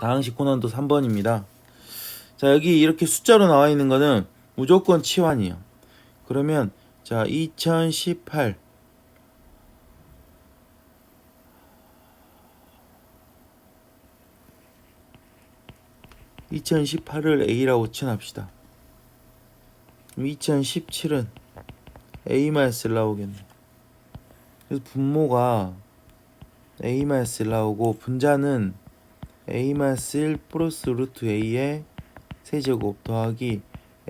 다항식 고난도 3번입니다. 자, 여기 이렇게 숫자로 나와 있는 거는 무조건 치환이에요. 그러면 자, 2018 2018을 A라고 칭합시다. 그럼 2017은 A-1 나오겠네. 그래서 분모가 A-1 나오고 분자는 A-1 플러스 루트 A의 세제곱 더하기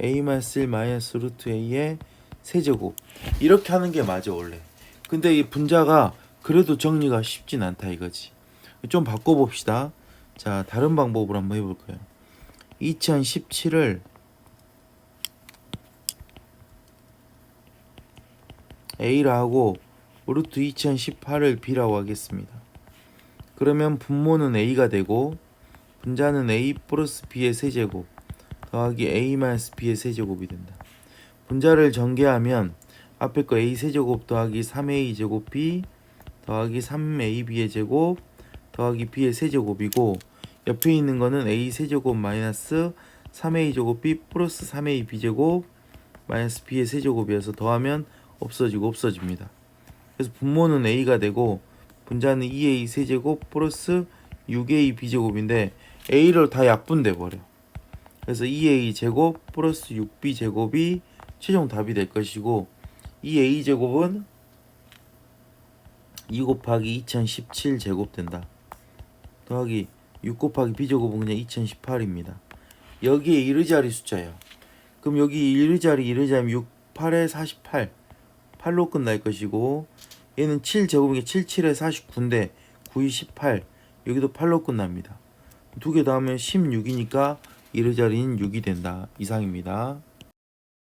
A-1 마이너스 루트 A의 세제곱. 이렇게 하는 게 맞아 원래. 근데 이 분자가 그래도 정리가 쉽진 않다 이거지. 좀 바꿔봅시다. 자 다른 방법으로 한번 해볼까요. 2017을 A라 하고 루트 2018을 B라고 하겠습니다 그러면 분모는 A가 되고 분자는 A 플러스 B의 세제곱 더하기 A 마이너스 B의 세제곱이 된다. 분자를 전개하면 앞에 거 A 세제곱 더하기 3A 제곱 B 더하기 3AB의 제곱 더하기 B의 세제곱이고 옆에 있는 거는 A 세제곱 마이너스 3A 제곱 B 플러스 3AB 제곱 마이너스 B의 세제곱이어서 더하면 없어지고 없어집니다. 그래서 분모는 A가 되고 분자는 2A 세제곱 플러스 6A B제곱인데 A를 다 약분돼 버려. 그래서 2A 제곱 플러스 6B 제곱이 최종 답이 될 것이고 2A 제곱은 2 곱하기 2017 제곱 된다. 더하기 6 곱하기 B 제곱은 그냥 2018입니다. 여기에 이르자리 숫자예요. 그럼 여기 이르자리 이르자면 6, 8에 48 8로 끝날 것이고 얘는 7 제곱이니까 7, 7에 49인데 9이 18 여기도 8로 끝납니다. 두 개 더하면 16이니까 이르자리는 6이 된다. 이상입니다.